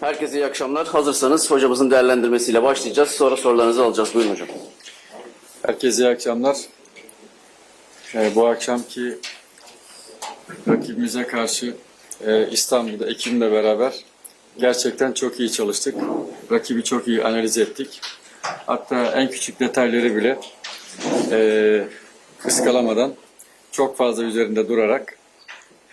Herkese iyi akşamlar. Hazırsanız hocamızın değerlendirmesiyle başlayacağız. Sonra sorularınızı alacağız. Buyurun hocam. Herkese iyi akşamlar. Ee, bu akşamki rakibimize karşı e, İstanbul'da ekibimle beraber gerçekten çok iyi çalıştık. Rakibi çok iyi analiz ettik. Hatta en küçük detayları bile e, kıskalamadan çok fazla üzerinde durarak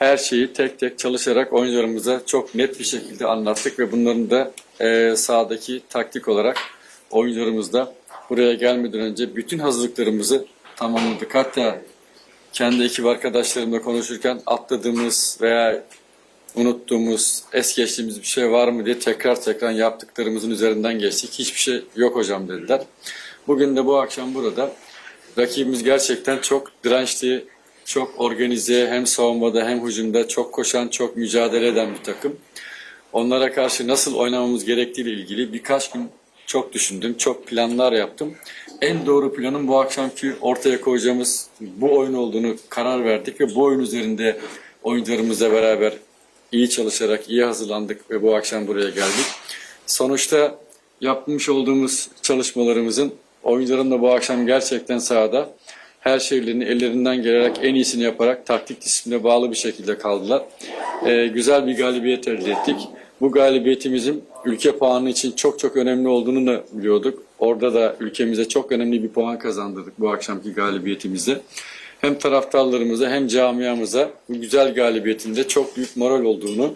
her şeyi tek tek çalışarak oyuncularımıza çok net bir şekilde anlattık ve bunların da e, sahadaki taktik olarak oyuncularımız da buraya gelmeden önce bütün hazırlıklarımızı tamamladık. Hatta kendi ekip arkadaşlarımla konuşurken atladığımız veya unuttuğumuz, es geçtiğimiz bir şey var mı diye tekrar tekrar yaptıklarımızın üzerinden geçtik. Hiçbir şey yok hocam dediler. Bugün de bu akşam burada rakibimiz gerçekten çok dirençli, çok organize hem savunmada hem hücumda çok koşan, çok mücadele eden bir takım. Onlara karşı nasıl oynamamız gerektiği ile ilgili birkaç gün çok düşündüm, çok planlar yaptım. En doğru planın bu akşamki ortaya koyacağımız bu oyun olduğunu karar verdik ve bu oyun üzerinde oyuncularımızla beraber iyi çalışarak iyi hazırlandık ve bu akşam buraya geldik. Sonuçta yapmış olduğumuz çalışmalarımızın oyuncuların da bu akşam gerçekten sahada her şeylerini ellerinden gelerek en iyisini yaparak taktik disipline bağlı bir şekilde kaldılar. Ee, güzel bir galibiyet elde ettik. Bu galibiyetimizin ülke puanı için çok çok önemli olduğunu da biliyorduk. Orada da ülkemize çok önemli bir puan kazandırdık bu akşamki galibiyetimizde. Hem taraftarlarımıza hem camiamıza bu güzel galibiyetinde çok büyük moral olduğunu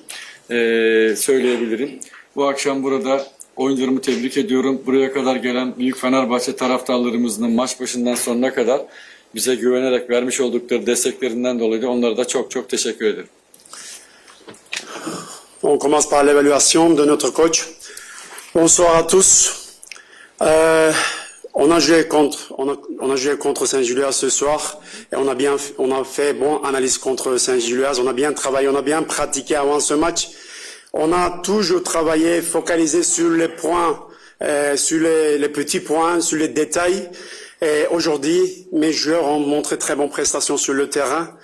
eee, söyleyebilirim. Bu akşam burada oyuncularımı tebrik ediyorum. Buraya kadar gelen büyük Fenerbahçe taraftarlarımızın maç başından sonuna kadar On commence par l'évaluation de notre coach. Bonsoir à tous. Euh, on a joué contre, Saint-Julias ce soir et on a bien, on a fait bon analyse contre Saint-Julias. On a bien travaillé, on a bien pratiqué avant ce match. On a toujours travaillé, focalisé sur les points, euh, sur les petits points, sur les détails. Aujourd'hui, mes joueurs ont montré très bonnes prestations sur le terrain.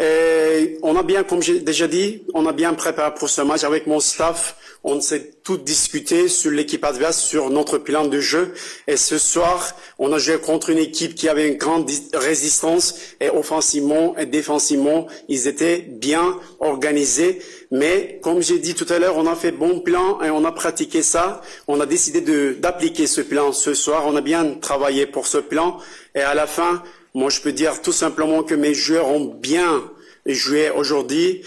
Et on a bien, comme j'ai déjà dit, on a bien préparé pour ce match avec mon staff. On s'est tout discuté sur l'équipe adverse, sur notre plan de jeu. Et ce soir, on a joué contre une équipe qui avait une grande résistance et offensivement et défensivement, ils étaient bien organisés. Mais comme j'ai dit tout à l'heure, on a fait bon plan et on a pratiqué ça. On a décidé d'appliquer ce plan ce soir. On a bien travaillé pour ce plan. Et à la fin, moi, je peux dire tout simplement que mes joueurs ont bien joué aujourd'hui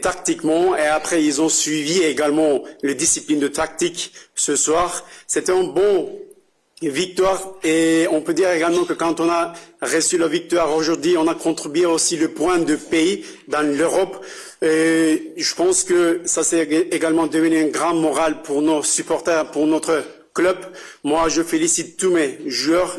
tactiquement et après ils ont suivi également les disciplines de tactique ce soir. C'était un bon victoire et on peut dire également que quand on a reçu la victoire aujourd'hui, on a contribué aussi le point de pays dans l'Europe. Je pense que ça c'est également devenu un grand moral pour nos supporters, pour notre club. Moi, je félicite tous mes joueurs.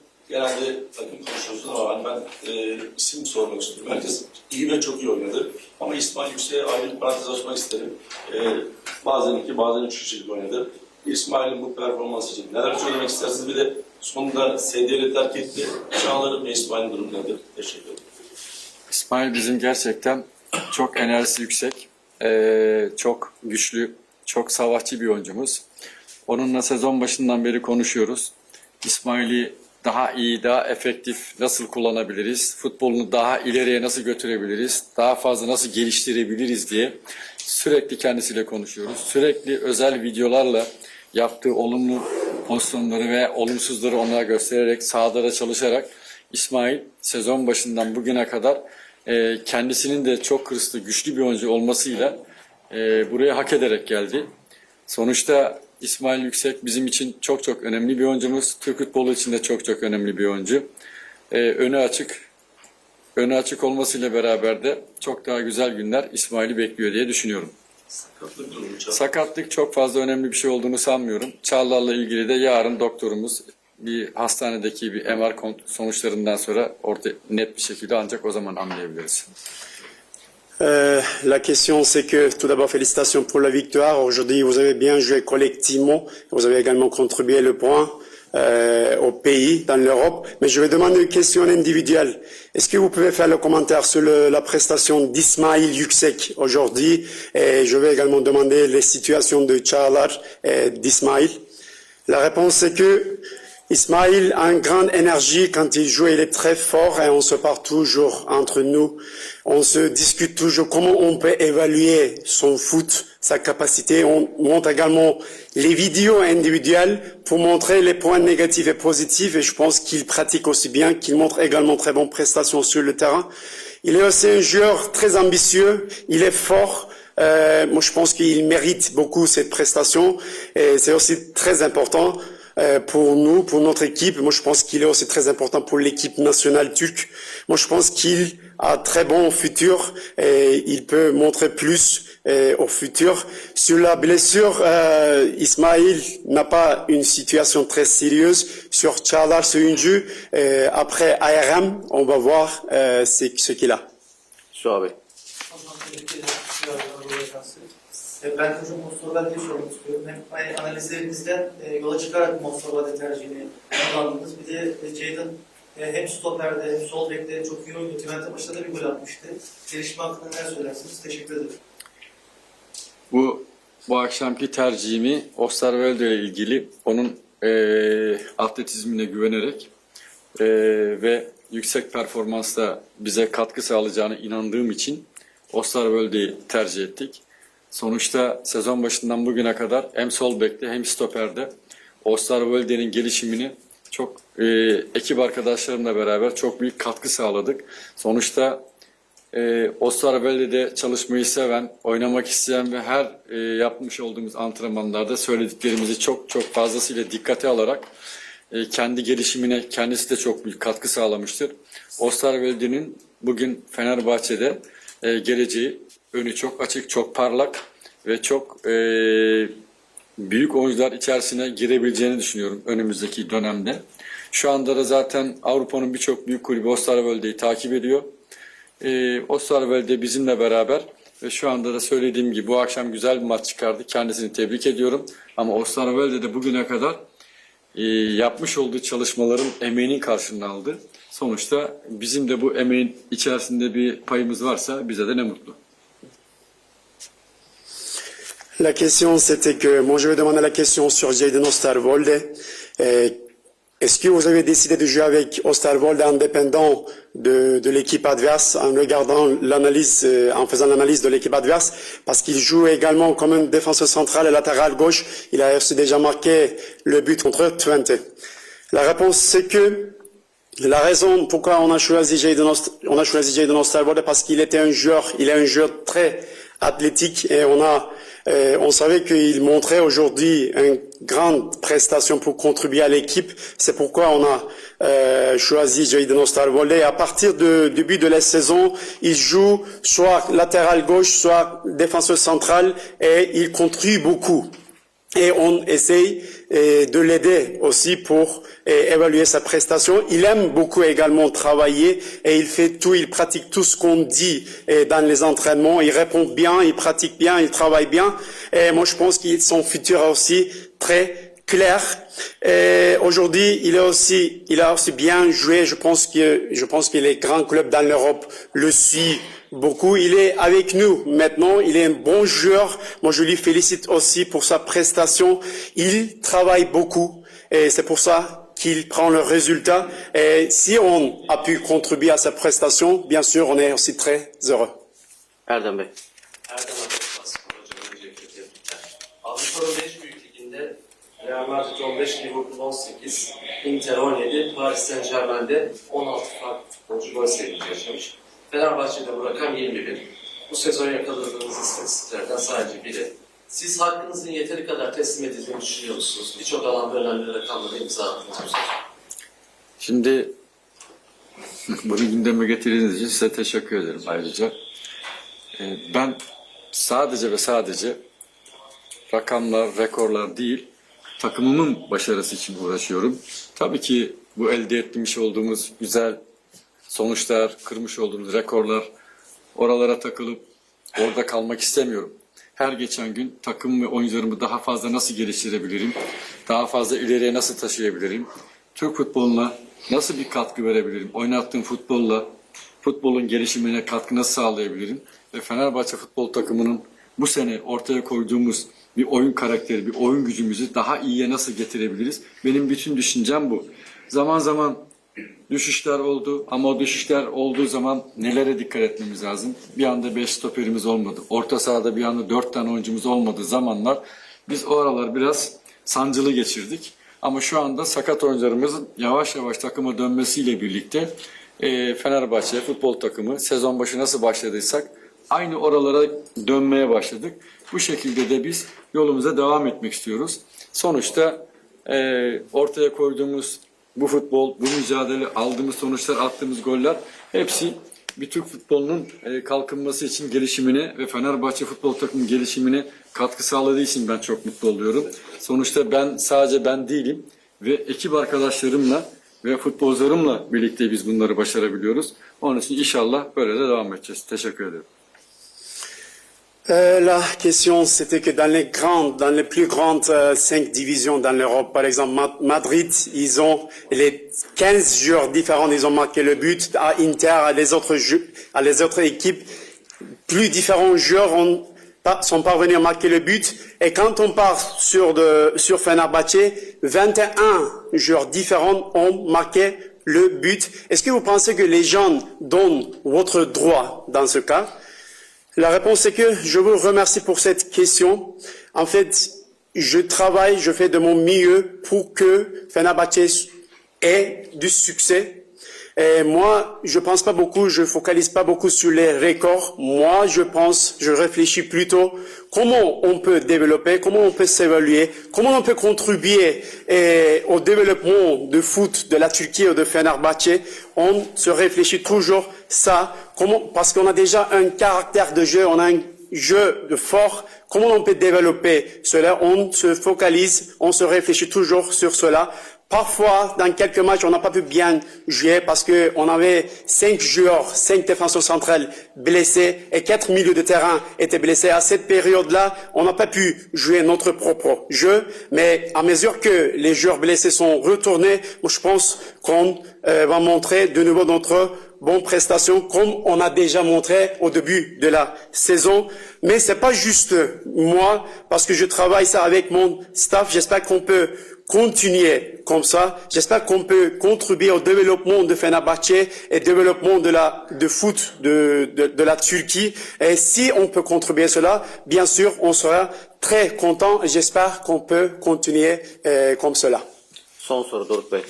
genelde takım konuşuyorsunuz ama hani ben e, isim sormak istiyorum. Herkes iyi ve çok iyi oynadı. Ama İsmail Yüksek'e ayrı bir parantez açmak isterim. E, bazen iki, bazen üç kişilik oynadı. İsmail'in bu performansı için neler söylemek istersiniz? Bir de sonunda SDL'i terk etti. Çağlar'ın ve İsmail'in durumu nedir? Teşekkür ederim. İsmail bizim gerçekten çok enerjisi yüksek, eee, çok güçlü, çok savaşçı bir oyuncumuz. Onunla sezon başından beri konuşuyoruz. İsmail'i daha iyi, daha efektif nasıl kullanabiliriz, futbolunu daha ileriye nasıl götürebiliriz, daha fazla nasıl geliştirebiliriz diye sürekli kendisiyle konuşuyoruz. Sürekli özel videolarla yaptığı olumlu pozisyonları ve olumsuzları onlara göstererek, sahada da çalışarak İsmail sezon başından bugüne kadar e, kendisinin de çok hırslı, güçlü bir oyuncu olmasıyla e, buraya hak ederek geldi. Sonuçta İsmail Yüksek bizim için çok çok önemli bir oyuncumuz. Türk futbolu için de çok çok önemli bir oyuncu. E, önü açık, önü açık olmasıyla beraber de çok daha güzel günler İsmail'i bekliyor diye düşünüyorum. Sakatlık durumu Çağlar. Sakatlık çok fazla önemli bir şey olduğunu sanmıyorum. Çağlar'la ilgili de yarın doktorumuz bir hastanedeki bir MR sonuçlarından sonra ortaya net bir şekilde ancak o zaman anlayabiliriz. Euh, la question, c'est que tout d'abord, félicitations pour la victoire. Aujourd'hui, vous avez bien joué collectivement. Vous avez également contribué le point euh, au pays, dans l'Europe. Mais je vais demander une question individuelle. Est-ce que vous pouvez faire le commentaire sur la prestation d'Ismail Yüksek aujourd'hui? Et je vais également demander les situations de Çağlar et d'Ismail. La réponse, c'est que Ismail a une grande énergie quand il joue, il est très fort et on se parle toujours entre nous. On se discute toujours comment on peut évaluer son foot, sa capacité. On montre également les vidéos individuelles pour montrer les points négatifs et positifs et je pense qu'il pratique aussi bien, qu'il montre également très bonnes prestations sur le terrain. Il est aussi un joueur très ambitieux, il est fort. Euh, moi, je pense qu'il mérite beaucoup cette prestation et c'est aussi très important pour nous, pour notre équipe. Moi, je pense qu'il est aussi très important pour l'équipe nationale turque. Moi, je pense qu'il a très bon futur et il peut montrer plus euh, au futur. Sur la blessure, euh, Ismail n'a pas une situation très sérieuse. Sur Çağlar Söyüncü, euh, après ARM, on va voir euh, ce qu'il a. E, Ben hocam Mustafa'dan bir sormak istiyorum. Hem hani analizlerinizden e, yola çıkarak Mustafa'da tercihini kullandınız. Bir de e, Ceydan e, hem stoperde hem sol bekte çok iyi oynuyor. Twente maçta da bir gol atmıştı. Gelişme hakkında neler söylersiniz? Teşekkür ederim. Bu bu akşamki tercihimi Osterwelde ile ilgili onun eee atletizmine güvenerek eee, ve yüksek performansla bize katkı sağlayacağına inandığım için Osterwelde'yi tercih ettik. Sonuçta sezon başından bugüne kadar hem sol bekte hem stoperde Osterwelde'nin gelişimini çok eee, ekip arkadaşlarımla beraber çok büyük katkı sağladık. Sonuçta e, Osterwelde'de çalışmayı seven, oynamak isteyen ve her e, yapmış olduğumuz antrenmanlarda söylediklerimizi çok çok fazlasıyla dikkate alarak e, kendi gelişimine kendisi de çok büyük katkı sağlamıştır. Osterwelde'nin bugün Fenerbahçe'de e, geleceği önü çok açık, çok parlak ve çok e, büyük oyuncular içerisine girebileceğini düşünüyorum önümüzdeki dönemde. Şu anda da zaten Avrupa'nın birçok büyük kulübü Osterwelde'yi takip ediyor. Ee, Osterwelde bizimle beraber ve şu anda da söylediğim gibi bu akşam güzel bir maç çıkardı. Kendisini tebrik ediyorum. Ama Osterwelde de bugüne kadar e, yapmış olduğu çalışmaların emeğinin karşılığını aldı. Sonuçta bizim de bu emeğin içerisinde bir payımız varsa bize de ne mutlu. La question, c'était que, moi, je vais demander la question sur Jayden Osterwolde. Est-ce que vous avez décidé de jouer avec Osterwolde indépendant de, de l'équipe adverse en regardant l'analyse, euh, en faisant l'analyse de l'équipe adverse? Parce qu'il joue également comme un défenseur central et latéral gauche. Il a déjà marqué le but contre Twente. La réponse, c'est que la raison pourquoi on a choisi Jayden Ost- on a parce qu'il était un joueur, il est un joueur très athlétique et on a, euh, on savait qu'il montrait aujourd'hui une grande prestation pour contribuer à l'équipe. C'est pourquoi on a euh, choisi Jayden Osterwolde. Et à partir du début de la saison, il joue soit latéral gauche, soit défenseur central et il contribue beaucoup et on essaye euh, de l'aider aussi pour euh, évaluer sa prestation. Il aime beaucoup également travailler et il fait tout, il pratique tout ce qu'on dit euh, dans les entraînements. Il répond bien, il pratique bien, il travaille bien. Et moi, je pense que son futur est aussi très clair. Et Aujourd'hui, il est aussi, il a aussi bien joué. Je pense que, je pense que les grands clubs dans l'Europe le suivent beaucoup. Il est avec nous maintenant. Il est un bon joueur. Moi, je lui félicite aussi pour sa prestation. Il travaille beaucoup et c'est pour ça qu'il prend le résultat. Et si on a pu contribuer à sa prestation, bien sûr, on est aussi très heureux. Erdem Real Madrid 15, Liverpool 18, Inter 17, Paris Saint Germain'de 16 farklı futbolcu gol sevinci yaşamış. Fenerbahçe'de bu rakam 21. Bu sezon yakaladığınız istatistiklerden sadece biri. Siz hakkınızın yeteri kadar teslim edildiğini düşünüyor musunuz? Birçok alanda önemli rakamları imza attınız. Şimdi bunu gündeme getirdiğiniz için size teşekkür ederim ayrıca. Ee, Ben sadece ve sadece rakamlar, rekorlar değil, takımımın başarısı için uğraşıyorum. Tabii ki bu elde etmiş olduğumuz güzel sonuçlar, kırmış olduğumuz rekorlar, oralara takılıp orada kalmak istemiyorum. Her geçen gün takım ve oyuncularımı daha fazla nasıl geliştirebilirim, daha fazla ileriye nasıl taşıyabilirim, Türk futboluna nasıl bir katkı verebilirim, oynattığım futbolla futbolun gelişimine katkı nasıl sağlayabilirim ve Fenerbahçe futbol takımının bu sene ortaya koyduğumuz bir oyun karakteri, bir oyun gücümüzü daha iyiye nasıl getirebiliriz? Benim bütün düşüncem bu. Zaman zaman düşüşler oldu ama o düşüşler olduğu zaman nelere dikkat etmemiz lazım? Bir anda 5 stoperimiz olmadı. Orta sahada bir anda 4 tane oyuncumuz olmadığı zamanlar biz o aralar biraz sancılı geçirdik. Ama şu anda sakat oyuncularımızın yavaş yavaş takıma dönmesiyle birlikte e, Fenerbahçe futbol takımı sezon başı nasıl başladıysak aynı oralara dönmeye başladık. Bu şekilde de biz yolumuza devam etmek istiyoruz. Sonuçta e, ortaya koyduğumuz bu futbol, bu mücadele, aldığımız sonuçlar, attığımız goller hepsi bir Türk futbolunun e, kalkınması için gelişimine ve Fenerbahçe futbol takımının gelişimine katkı sağladığı için ben çok mutlu oluyorum. Sonuçta ben sadece ben değilim ve ekip arkadaşlarımla ve futbolcularımla birlikte biz bunları başarabiliyoruz. Onun için inşallah böyle de devam edeceğiz. Teşekkür ederim. Euh, la question, c'était que dans les plus grandes euh, cinq divisions dans l'Europe, par exemple Ma- Madrid, ils ont les 15 joueurs différents, ils ont marqué le but. À Inter, à les autres, équipes, plus différents joueurs ont, sont parvenus à marquer le but. Et quand on part sur, de, sur Fenerbahçe, 21 joueurs différents ont marqué le but. Est-ce que vous pensez que les gens donnent votre droit dans ce cas? La réponse est que je vous remercie pour cette question. En fait, je travaille, je fais de mon mieux pour que Fenerbahçe ait du succès. Et moi, je pense pas beaucoup, je focalise pas beaucoup sur les records. Moi, je pense, je réfléchis plutôt comment on peut développer, comment on peut s'évaluer, comment on peut contribuer eh, au développement de foot de la Turquie ou de Fenerbahçe. On se réfléchit toujours ça, parce qu'on a déjà un caractère de jeu, on a un jeu de fort, comment on peut développer cela? On se focalise, on se réfléchit toujours sur cela. Parfois, dans quelques matchs, on n'a pas pu bien jouer parce que on avait cinq joueurs, cinq défenseurs centrales blessés et quatre milieux de terrain étaient blessés. À cette période-là, on n'a pas pu jouer notre propre jeu, mais à mesure que les joueurs blessés sont retournés, je pense qu'on euh, va montrer de nouveau notre bonne prestation comme on a déjà montré au début de la saison. Mais c'est pas juste moi parce que je travaille ça avec mon staff. J'espère qu'on peut continuer comme ça. J'espère qu'on peut contribuer au développement de Fenerbahçe et développement de la de foot de, de, de la Turquie. Et si on peut contribuer cela, bien sûr, on sera très content. et J'espère qu'on peut continuer euh, comme cela. Son soru Doruk Bey.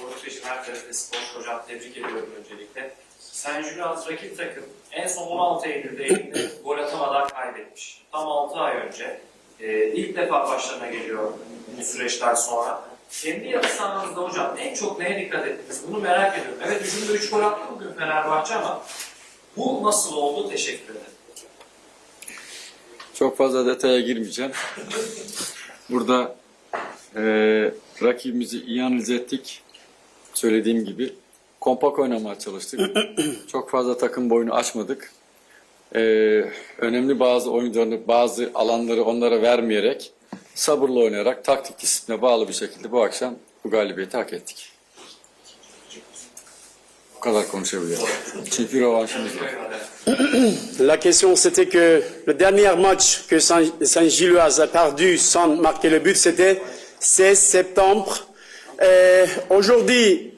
Doruk Beşim her tarafı spor hocam tebrik ediyorum öncelikle. Sen Julius rakip takım en son 16 Eylül'de elinde gol atamadan kaybetmiş. Tam 6 ay önce. Ee, ilk defa başlarına geliyor bu süreçten sonra. Kendi yarı sahanızda hocam en çok neye dikkat ettiniz? Bunu merak ediyorum. Evet hücumda 3 gol attı bugün Fenerbahçe ama bu nasıl oldu? Teşekkür ederim. Çok fazla detaya girmeyeceğim. Burada e, rakibimizi iyi analiz ettik. Söylediğim gibi kompak oynamaya çalıştık. Çok fazla takım boyunu açmadık. La question, c'était que le dernier match que Saint- Saint-Gilloise a perdu sans marquer le but, c'était 16 septembre. Euh, aujourd'hui,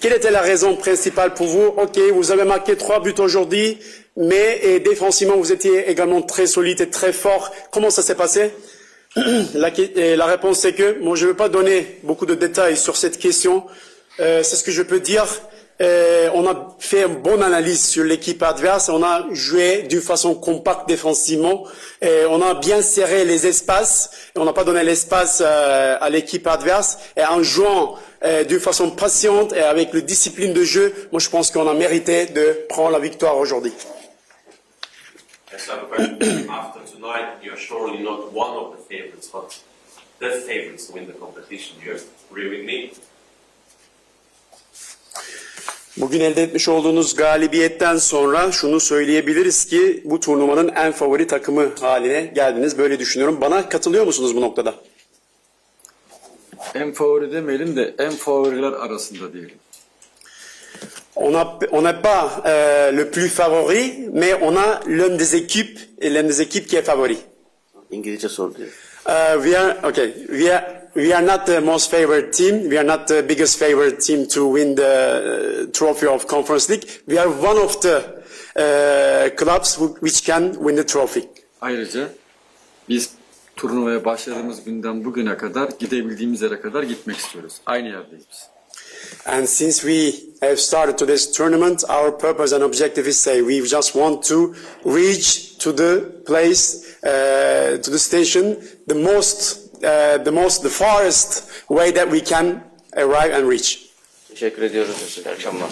quelle était la raison principale pour vous? Ok, vous avez marqué trois buts aujourd'hui, mais défensivement, vous étiez également très solide et très fort. Comment ça s'est passé? La, réponse, c'est que, moi, je ne veux pas donner beaucoup de détails sur cette question. Euh, c'est ce que je peux dire. Euh, on a fait une bonne analyse sur l'équipe adverse. On a joué d'une façon compacte défensivement. On a bien serré les espaces. Et on n'a pas donné l'espace euh, à l'équipe adverse. Et en jouant d'une façon patiente et avec le discipline de jeu, moi je pense qu'on a mérité de prendre la victoire aujourd'hui. Yes, I have a question. After tonight, you're surely not one of the favorites, but the favorites to win the competition. You agree with me? Bugün elde etmiş olduğunuz galibiyetten sonra şunu söyleyebiliriz ki bu turnuvanın en favori takımı haline geldiniz. Böyle düşünüyorum. Bana katılıyor musunuz bu noktada? En favori demeyelim de en favoriler arasında diyelim. On a- on n'est pas euh, le plus favori, mais on a l'un des équipes, et l'un des équipes qui est favori. İngilizce soru diyor. Uh, we are okay. We are we are not the most favorite team. We are not the biggest favorite team to win the uh, trophy of Conference League. We are one of the uh, clubs who, which can win the trophy. Ayrıca biz turnuvaya başladığımız günden bugüne kadar gidebildiğimiz yere kadar gitmek istiyoruz. Aynı yerdeyiz biz. And since we have started to this tournament, our purpose and objective is say we just want to reach to the place, uh, to the station, the most, uh, the most, the farthest way that we can arrive and reach. Teşekkür ediyoruz. İyi akşamlar.